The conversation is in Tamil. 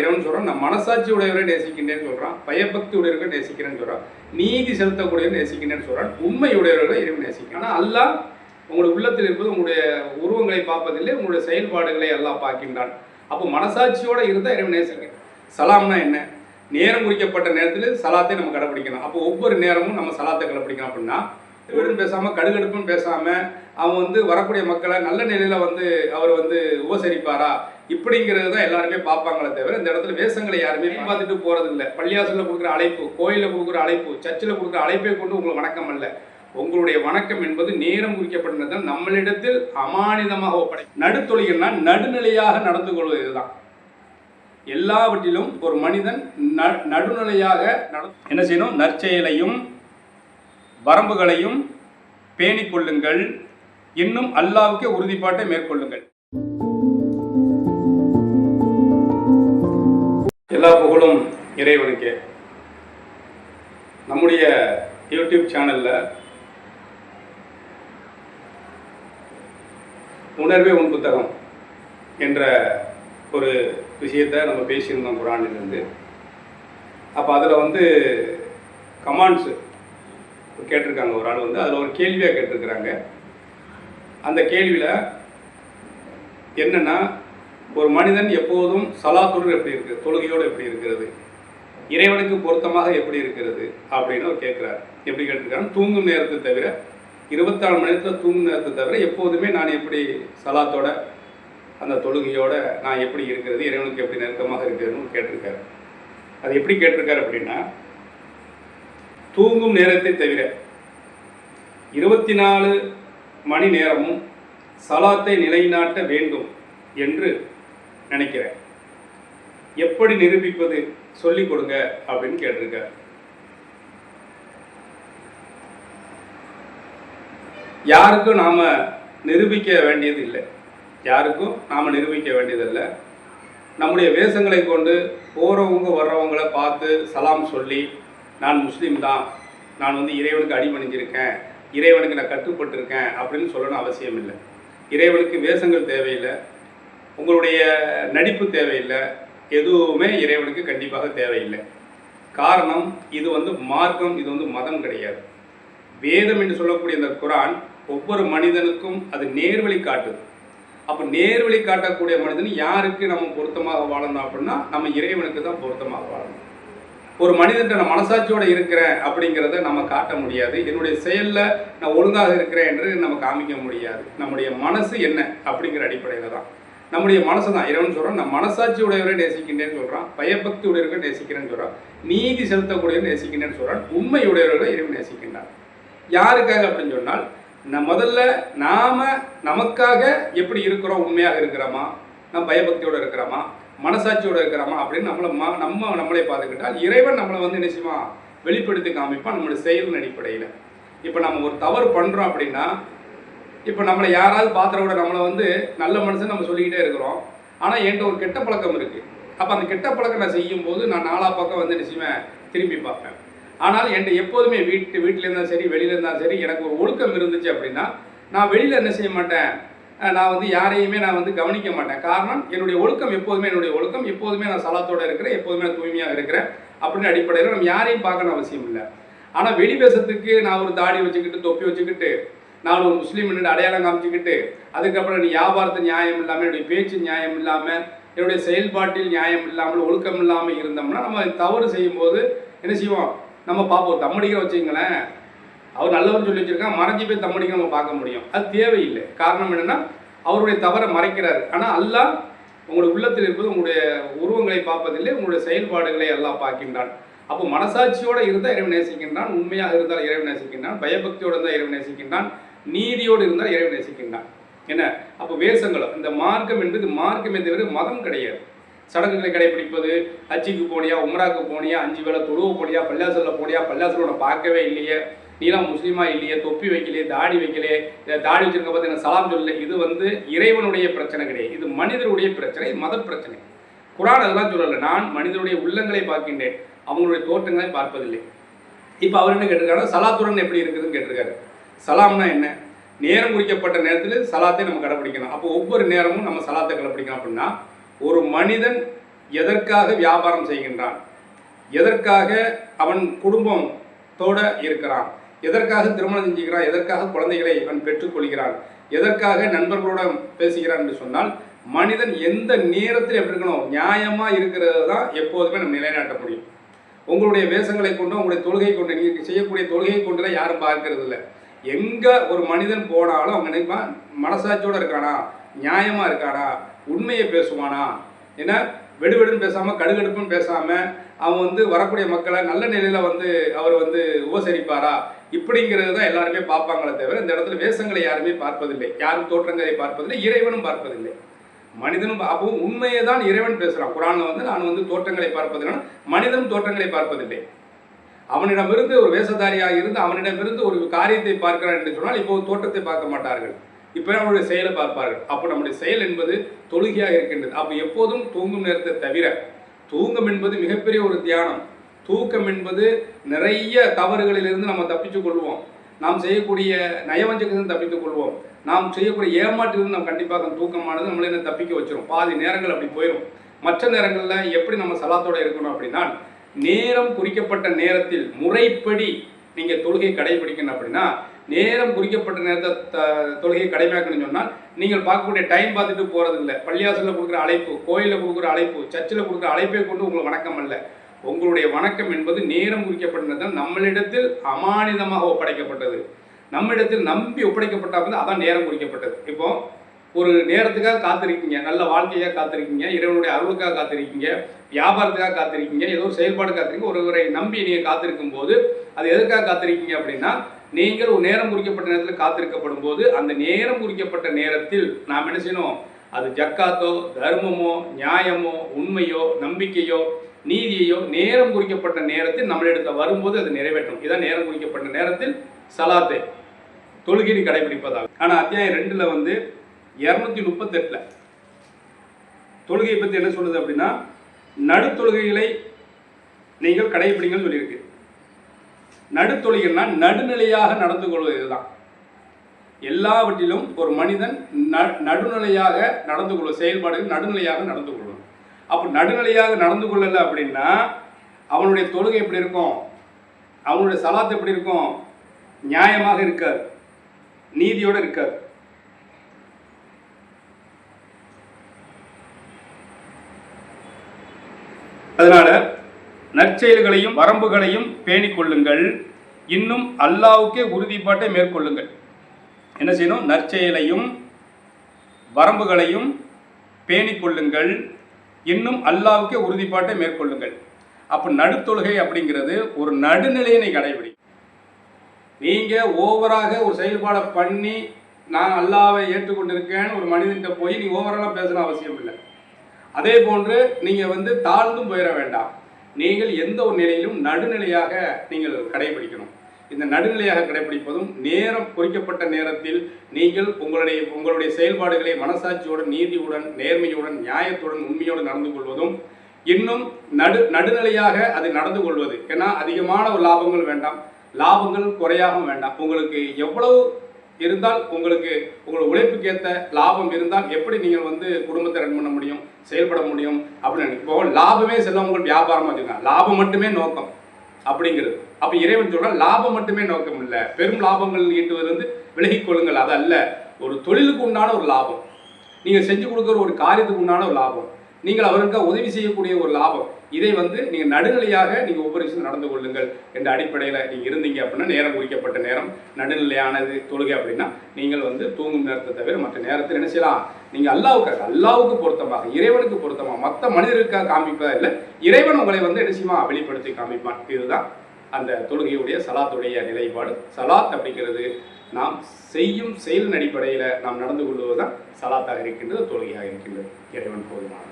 இறைவன் சொல்கிறான் நான் மனசாட்சி உடையவரை நேசிக்கின்றேன்னு சொல்கிறான் பயபக்தி உடையவர்கள் நேசிக்கிறேன்னு சொல்கிறான் நீதி செலுத்தக்கூடியவர் நேசிக்கின்றேன்னு சொல்கிறான் உண்மை உடையவர்களை இறைவன் நேசிக்கிறான். ஆனால் அல்லா உங்களுடைய உள்ளத்தில் இருப்பது உங்களுடைய உருவங்களை பார்ப்பதில்லை உங்களுடைய செயல்பாடுகளை எல்லாம் பார்க்கின்றான். அப்போ மனசாட்சியோடு இருந்தால் இறைவன் நேசிக்கிறேன். சலாம்னா என்ன? நேரம் குறிக்கப்பட்ட நேரத்தில் சலாத்தை நம்ம கடைப்பிடிக்கணும் அப்போ ஒவ்வொரு நேரமும் நம்ம சலாத்தை கடைப்பிடிக்கணும் அப்படின்னா வீடுன்னு பேசாமல் கடுகடுப்புன்னு பேசாமல் அவன் வந்து வரக்கூடிய மக்களை நல்ல நிலையில் வந்து அவர் வந்து உபசரிப்பாரா? இப்படிங்கிறது தான் எல்லாருமே பார்ப்பாங்களே தவிர இந்த இடத்துல வேஷங்களை யாருமே பார்த்துட்டு போகிறது இல்லை பள்ளியாசலில் கொடுக்குற அழைப்பு கோயிலில் கொடுக்குற அழைப்பு சர்ச்சில் கொடுக்குற அழைப்பை கொண்டு உங்களுக்கு வணக்கம் அல்ல. உங்களுடைய வணக்கம் என்பது நேரம் குறிக்கப்பட்டது நம்மளிடத்தில் அமானிதமாக ஒப்படை நடுத்தொழிகள்னா நடுநிலையாக நடந்து கொள்வது இதுதான் எல்லாவற்றிலும் ஒரு மனிதன் நடுநிலையாக நட என்ன செய்யணும்? நற்செயலையும் வரம்புகளையும் பேணிக் கொள்ளுங்கள் இன்னும் அல்லாவுக்கு உறுதிப்பாட்டை மேற்கொள்ளுங்கள். எல்லா புகழும் இறைவனுக்கே. நம்முடைய யூடியூப் சேனலில் உணர்வே உன் புத்தகம் என்ற ஒரு விஷயத்தை நம்ம பேசியிருந்தோம் குரானிலிருந்து. அப்போ அதில் வந்து கமாண்ட்ஸு கேட்டிருக்காங்க ஒரு ஆள் வந்து. அதில் ஒரு கேள்வியாக கேட்டிருக்கிறாங்க. அந்த கேள்வியில் என்னென்னா ஒரு மனிதன் எப்போதும் சலாத்துடன் எப்படி இருக்குது தொழுகையோடு எப்படி இருக்கிறது இறைவனுக்கு பொருத்தமாக எப்படி இருக்கிறது அப்படின்னு அவர் கேட்குறாரு. எப்படி கேட்டிருக்காருன்னு தூங்கும் நேரத்தை தவிர இருபத்தாலு மணி நேரத்தில் தூங்கும் நேரத்தை தவிர எப்போதுமே நான் எப்படி சலாத்தோட அந்த தொழுகையோட நான் எப்படி இருக்கிறது இறைவனுக்கு எப்படி நெருக்கமாக இருக்கிறதுன்னு கேட்டிருக்காரு. அது எப்படி கேட்டிருக்காரு அப்படின்னா தூங்கும் நேரத்தை தவிர இருபத்தி நாலு மணி நேரமும் சலாத்தை நிலைநாட்ட வேண்டும் என்று நினைக்கிறேன். எப்படி நிரூபிப்பது? சொல்லிக் கொடுங்க அப்படின்னு கேட்டிருக்கார். யாருக்கும் நாம் நிரூபிக்க வேண்டியது இல்லை. யாருக்கும் நாம் நிரூபிக்க வேண்டியதில்லை நம்முடைய வேஷங்களை கொண்டு போகிறவங்க வர்றவங்கள பார்த்து சலாம் சொல்லி நான் முஸ்லீம் தான். நான் வந்து இறைவனுக்கு அடிபணிஞ்சிருக்கேன். இறைவனுக்கு நான் கட்டுப்பட்டிருக்கேன். அப்படின்னு சொல்லணும் அவசியம் இல்லை. இறைவனுக்கு வேஷங்கள் தேவையில்லை. உங்களுடைய நடிப்பு தேவையில்லை. எதுவுமே இறைவனுக்கு கண்டிப்பாக தேவையில்லை. காரணம் இது வந்து மார்க்கம் இது வந்து மதம் கிடையாது. வேதம் என்று சொல்லக்கூடிய இந்த குரான் ஒவ்வொரு மனிதனுக்கும் அது நேர்வழி காட்டுது. அப்போ நேர்வழி காட்டக்கூடிய மனிதன் யாருக்கு நம்ம பொருத்தமாக வாழணும் அப்படின்னா நம்ம இறைவனுக்கு தான் பொருத்தமாக வாழணும். ஒரு மனிதன் நான் மனசாட்சியோடு இருக்கிறேன் அப்படிங்கிறத நம்ம காட்ட முடியாது. என்னுடைய செயலில் நான் ஒழுங்காக இருக்கிறேன் என்று நம்ம காமிக்க முடியாது. நம்முடைய மனசு என்ன அப்படிங்கிற அடிப்படையில் தான். நம்முடைய மனசு தான் இறைவன் சொல்கிறான் நான் மனசாட்சி உடையவரை நேசிக்கின்றேன்னு சொல்கிறான் பயபக்தி உடையவர்கள் நேசிக்கிறேன்னு சொல்கிறான் நீதி செலுத்தக்கூடியவர் நேசிக்கின்றேன்னு சொல்கிறான் உண்மை உடையவர்களை இறைவன் நேசிக்கின்றான். யாருக்காக அப்படின்னு சொன்னால் நான் முதல்ல நாம் நமக்காக எப்படி இருக்கிறோம் உண்மையாக இருக்கிறோமா நம்ம பயபக்தியோடு இருக்கிறோமா மனசாட்சியோடு இருக்கிறோமா அப்படின்னு நம்மளை ம- நம்ம நம்மளே பார்த்துக்கிட்டால் இறைவன் நம்மளை வந்து என்ன வெளிப்படுத்தி காமிப்பான் நம்மளுடைய செயலின் அடிப்படையில். இப்போ நம்ம ஒரு தவறு பண்ணுறோம் அப்படின்னா இப்போ நம்மளை யாராவது பாத்திர விட நம்மளை வந்து நல்ல மனுஷன் நம்ம சொல்லிக்கிட்டே இருக்கிறோம். ஆனால் என்கிட்ட ஒரு கெட்ட பழக்கம் இருக்குது அப்போ அந்த கெட்ட பழக்கம் நான் செய்யும்போது நான் நாலா பக்கம் வந்து என்ன செய்வேன்? திரும்பி பார்ப்பேன். ஆனால் என்கிட்ட எப்போதுமே வீட்டு வீட்டில் இருந்தாலும் சரி வெளியில இருந்தாலும் சரி எனக்கு ஒரு ஒழுக்கம் இருந்துச்சு அப்படின்னா நான் வெளியில் என்ன செய்ய மாட்டேன்? நான் வந்து யாரையுமே நான் வந்து கவனிக்க மாட்டேன். காரணம் என்னுடைய ஒழுக்கம் எப்போதுமே என்னுடைய ஒழுக்கம். எப்போதுமே நான் சலத்தோடு இருக்கிறேன். எப்போதுமே நான் தூய்மையாக இருக்கிறேன். அப்படின்னு அடிப்படையில் நம்ம யாரையும் பார்க்கணும் அவசியம் இல்லை. ஆனால் வெளி வேஷத்துக்கு நான் ஒரு தாடி வச்சுக்கிட்டு தொப்பி வச்சுக்கிட்டு நான் ஒரு முஸ்லீம் அடையாளம் காமிச்சுக்கிட்டு அதுக்கப்புறம் நீ வியாபாரத்து நியாயம் இல்லாமல் என்னுடைய பேச்சு நியாயம் இல்லாமல் என்னுடைய செயல்பாட்டில் நியாயம் இல்லாமல் ஒழுக்கம் இல்லாமல் இருந்தோம்னா நம்ம தவறு செய்யும்போது என்ன செய்வோம்? நம்ம பார்ப்போம். தம்மடிக்கிற வச்சுங்களேன் அவர் நல்லவர்னு சொல்லி வச்சிருக்கான். மறைஞ்சி போய் தம்மடிக்க நம்ம பார்க்க முடியும். அது தேவையில்லை. காரணம் என்னென்னா அவருடைய தவறை மறைக்கிறார். ஆனால் அல்லா உங்களுடைய உள்ளத்தில் இருப்பது உங்களுடைய உருவங்களை பார்ப்பதில்லை உங்களுடைய செயல்பாடுகளை எல்லாம் பார்க்கின்றான். அப்போ மனசாட்சியோடு இருந்தால் இறைவன் நேசிக்கின்றான். உண்மையாக இருந்தால் இறைவன் நேசிக்கின்றான். பயபக்தியோடு இருந்தால் இறைவன் நேசிக்கின்றான். நீதியோடு இருந்தால் இறைவன் நேசிக்கின்றான் என்ன? அப்போ வேஷங்களும் இந்த மார்க்கம் என்பது மார்க்கமே தவிர மதம் கிடையாது. சடங்குகளை கடைபிடிப்பது அச்சிக்கு போனியா உமராக்கு போனியா அஞ்சு வேலை தொழுவ போனியா பள்ளியாசலில் போனியா பள்ளியாசல் உன்னை பார்க்கவே இல்லையே. நீலாம் முஸ்லீமா இல்லையே தொப்பி வைக்கலையே தாடி வைக்கலையே தாடி வச்சிருக்க பார்த்து எனக்கு சலாம் சொல்லல. இது வந்து இறைவனுடைய பிரச்சனை கிடையாது. இது மனிதருடைய பிரச்சனை இது மத பிரச்சனை. குரான் அதெல்லாம் சொல்லலை. நான் மனிதனுடைய உள்ளங்களை பார்க்கின்றேன். அவங்களுடைய தோற்றங்களை பார்ப்பதில்லை. இப்போ அவர் என்ன கேட்டிருக்காரு சலாத்துடன் எப்படி இருக்குதுன்னு கேட்டிருக்காரு. சலாம்னா என்ன? நேரம் குறிக்கப்பட்ட நேரத்தில் சலாத்தை நம்ம கடைப்பிடிக்கணும். அப்போ ஒவ்வொரு நேரமும் நம்ம சலாத்தை கடைப்பிடிக்கணும் அப்படின்னா ஒரு மனிதன் எதற்காக வியாபாரம் செய்கின்றான்? எதற்காக அவன் குடும்பத்தோட இருக்கிறான்? எதற்காக திருமணம் செஞ்சுக்கிறான்? எதற்காக குழந்தைகளை அவன் பெற்றுக்கொள்கிறான் எதற்காக நண்பர்களோட பேசுகிறான் என்று சொன்னால் மனிதன் எந்த நேரத்தில் எப்படி இருக்கணும்? நியாயமாக இருக்கிறது தான் எப்போதுமே நம்ம நிலைநாட்ட முடியும். உங்களுடைய வேஷங்களை கொண்டு உங்களுடைய தொழுகை கொண்டு நீங்கள் செய்யக்கூடிய தொழுகையை கொண்டுலாம் யாரும் பார்க்கறது இல்லை எங்கே ஒரு மனிதன் போனாலும் அவங்க நினைப்பான் மனசாட்சியோடு இருக்கானா? நியாயமாக இருக்கானா? உண்மையை பேசுவானா? ஏன்னா வெடுவெடுன்னு பேசாமல் கடுகடுப்புன்னு பேசாமல் அவன் வந்து வரக்கூடிய மக்களை நல்ல நிலையில் வந்து அவர் வந்து உபசரிப்பாரா? இப்படிங்கிறது தான் எல்லாருமே பார்ப்பாங்களே தவிர இந்த இடத்துல வேஷங்களை யாருமே பார்ப்பதில்லை. யாரும் தோற்றங்களை பார்ப்பதில்லை இறைவனும் பார்ப்பதில்லை. மனிதனும் அப்பவும் உண்மையை தான் இறைவன் பேசுகிறான் குரானில் வந்து நான் வந்து தோற்றங்களை பார்ப்பதில்லைன்னா மனிதனும் தோற்றங்களை பார்ப்பதில்லை. அவனிடமிருந்து ஒரு வேஷதாரியாக இருந்து அவனிடமிருந்து ஒரு காரியத்தை பார்க்கிறான் என்று சொன்னால் இப்போ ஒரு தோற்றத்தை பார்க்க மாட்டார்கள். இப்போ அவனுடைய செயலை பார்ப்பார்கள். அப்போ நம்முடைய செயல் என்பது தொழுகையாக இருக்கின்றது. அப்போ எப்போதும் தூங்கும் நேரத்தை தவிர தூங்கம் என்பது மிகப்பெரிய ஒரு தியானம். தூக்கம் என்பது நிறைய தவறுகளிலிருந்து நம்ம தப்பிச்சு கொள்வோம். நாம் செய்யக்கூடிய நயவஞ்சகத்திலிருந்து தப்பித்துக் கொள்வோம். நாம் செய்யக்கூடிய ஏமாற்றிலிருந்து நம்ம கண்டிப்பாக அந்த தூக்கமானது நம்மளை என்ன தப்பிக்க வச்சிடும் பாதி நேரங்கள் அப்படி போயிடும் மற்ற நேரங்களில் எப்படி நம்ம சலாத்தோடு இருக்கணும் அப்படின்னா நேரம் குறிக்கப்பட்ட நேரத்தில் முறைப்படி நீங்கள் தொழுகை கடைபிடிக்கணும் அப்படின்னா நேரம் குறிக்கப்பட்ட நேரத்தை த- தொழுகை கடைபிடிக்கணும்னு சொன்னால் நீங்கள் பார்க்கக்கூடிய டைம் பார்த்துட்டு போறது இல்லை பள்ளியாசலில் கொடுக்குற அழைப்பு கோயிலில் கொடுக்குற அழைப்பு சர்ச்சில் கொடுக்குற அழைப்பை கொண்டு உங்களை வணக்கம் அல்ல. உங்களுடைய வணக்கம் என்பது நேரம் குறிக்கப்பட்டது நம்மளிடத்தில் அமானிதமாக ஒப்படைக்கப்பட்டது. நம்மிடத்தில் நம்பி ஒப்படைக்கப்பட்ட அதான் நேரம் குறிக்கப்பட்டது. இப்போ ஒரு நேரத்துக்காக காத்திருக்கீங்க நல்ல வாழ்க்கையாக காத்திருக்கீங்க இறைவனுடைய அருளுக்காக காத்திருக்கீங்க வியாபாரத்துக்காக காத்திருக்கீங்க ஏதோ ஒரு செயல்பாடு காத்திருக்கீங்க ஒருவரை நம்பி நீங்கள் காத்திருக்கும் போது அது எதுக்காக காத்திருக்கீங்க அப்படின்னா நீங்கள் ஒரு நேரம் குறிக்கப்பட்ட நேரத்தில் காத்திருக்கப்படும் போது அந்த நேரம் குறிக்கப்பட்ட நேரத்தில் நாம் என்ன செய்யணும்? அது ஜக்காத்தோ தர்மமோ நியாயமோ உண்மையோ நம்பிக்கையோ நீதியையோ நேரம் குறிக்கப்பட்ட நேரத்தில் நம்மளிடத்தில் வரும்போது அது நிறைவேற்றும் இதான் நேரம் குறிக்கப்பட்ட நேரத்தில் சலாத்தை தொழுகையை கடைபிடிப்பதாகும். ஆனால் அத்தியாயம் ரெண்டில் வந்து இரநூத்தி முப்பத்தெட்டில். தொழுகையை பற்றி என்ன சொல்லுது அப்படின்னா நடுத்தொழுகைகளை நீங்கள் கடைபிடிங்கன்னு சொல்லியிருக்கு. நடுத்தொழுகைன்னா நடுநிலையாக நடந்து கொள்வது தான் எல்லாவற்றிலும் ஒரு மனிதன் ந- நடுநிலையாக நடந்து கொள்வது செயல்பாடுகள் நடுநிலையாக நடந்து கொள்வது. அப்போ நடுநிலையாக நடந்து கொள்ளலை அப்படின்னா அவனுடைய தொழுகை எப்படி இருக்கும்? அவனுடைய சலாத்து எப்படி இருக்கும்? நியாயமாக இருக்காது. நீதியோடு இருக்காது. அதனால நற்செயல்களையும் வரம்புகளையும் பேணிக்கொள்ளுங்கள் இன்னும் அல்லாவுக்கே உறுதிப்பாட்டை மேற்கொள்ளுங்கள். என்ன செய்யணும்? நற்செயலையும் வரம்புகளையும் பேணிக் கொள்ளுங்கள். இன்னும் அல்லாவுக்கே உறுதிப்பாட்டை மேற்கொள்ளுங்கள். அப்போ நடுத்தொழுகை அப்படிங்கிறது ஒரு நடுநிலையினை கடைபிடி. நீங்கள் ஓவராக ஒரு செயல்பாடை பண்ணி நான் அல்லாவை ஏற்றுக்கொண்டிருக்கேன்னு ஒரு மனிதன்கிட்ட போய் நீ ஓவராலாக பேசணும் அவசியம் இல்லை. அதே போன்று நீங்கள் வந்து தாழ்ந்தும் போயிட வேண்டாம். நீங்கள் எந்த ஒரு நிலையிலும் நடுநிலையாக நீங்கள் கடைபிடிக்கணும். இந்த நடுநிலையாக கடைபிடிப்பதும் நேரம் குறிக்கப்பட்ட நேரத்தில் நீங்கள் உங்களுடைய உங்களுடைய செயல்பாடுகளை மனசாட்சியுடன் நீதியுடன் நேர்மையுடன் நியாயத்துடன் உண்மையோடு நடந்து கொள்வதும் இன்னும் நடு நடுநிலையாக அது நடந்து கொள்வது. ஏன்னா அதிகமான லாபங்கள் வேண்டாம். லாபங்கள் குறையாகவும் வேண்டாம். உங்களுக்கு எவ்வளவு இருந்தால் உங்களுக்கு உங்கள் உழைப்புக்கு ஏற்ற லாபம் இருந்தால் எப்படி நீங்கள் வந்து குடும்பத்தை ரன் பண்ண முடியும் செயல்பட முடியும் அப்படின்னு இப்போ லாபமே செல்ல உங்கள் வியாபாரமாக வச்சுக்கோங்க லாபம் மட்டுமே நோக்கம் அப்படிங்கிறது. அப்போ இறைவன் சொல்ற லாபம் மட்டுமே நோக்கம் இல்லை. பெரும் லாபங்கள் ஈட்டுவதிலிருந்து விலகிக் கொள்ளுங்கள். அது அல்ல. ஒரு தொழிலுக்கு உண்டான ஒரு லாபம். நீங்கள் செஞ்சு கொடுக்குற ஒரு காரியத்துக்கு உண்டான ஒரு லாபம். நீங்கள் அவருக்கு உதவி செய்யக்கூடிய ஒரு லாபம். இதை வந்து நீங்கள் நடுநிலையாக நீங்கள் ஒவ்வொரு விஷயம் நடந்து கொள்ளுங்கள் என்ற அடிப்படையில் நீங்கள் இருந்தீங்க அப்படின்னா நேரம் குறிக்கப்பட்ட நேரம். நடுநிலையானது தொழுகை அப்படின்னா நீங்கள் வந்து தூங்கும் நேரத்தை தவிர மற்ற நேரத்தில் என்ன செய்யலாம்? நீங்கள் அல்லாவுக்காக அல்லாவுக்கு பொருத்தமாக இறைவனுக்கு பொருத்தமாக மற்ற மனிதருக்காக காமிப்பதா இல்லை இறைவன் உங்களை வந்து என்ன செய்வான்? வெளிப்படுத்தி காமிப்பான் இதுதான் அந்த தொழுகையுடைய சலாத்துடைய நிலைப்பாடு. சலாத் அப்படிங்கிறது நாம் செய்யும் செயலின் அடிப்படையில் நாம் நடந்து கொள்வது தான் சலாத்தாக இருக்கின்றது தொழுகையாக இருக்கின்றது. இறைவன் போதுமான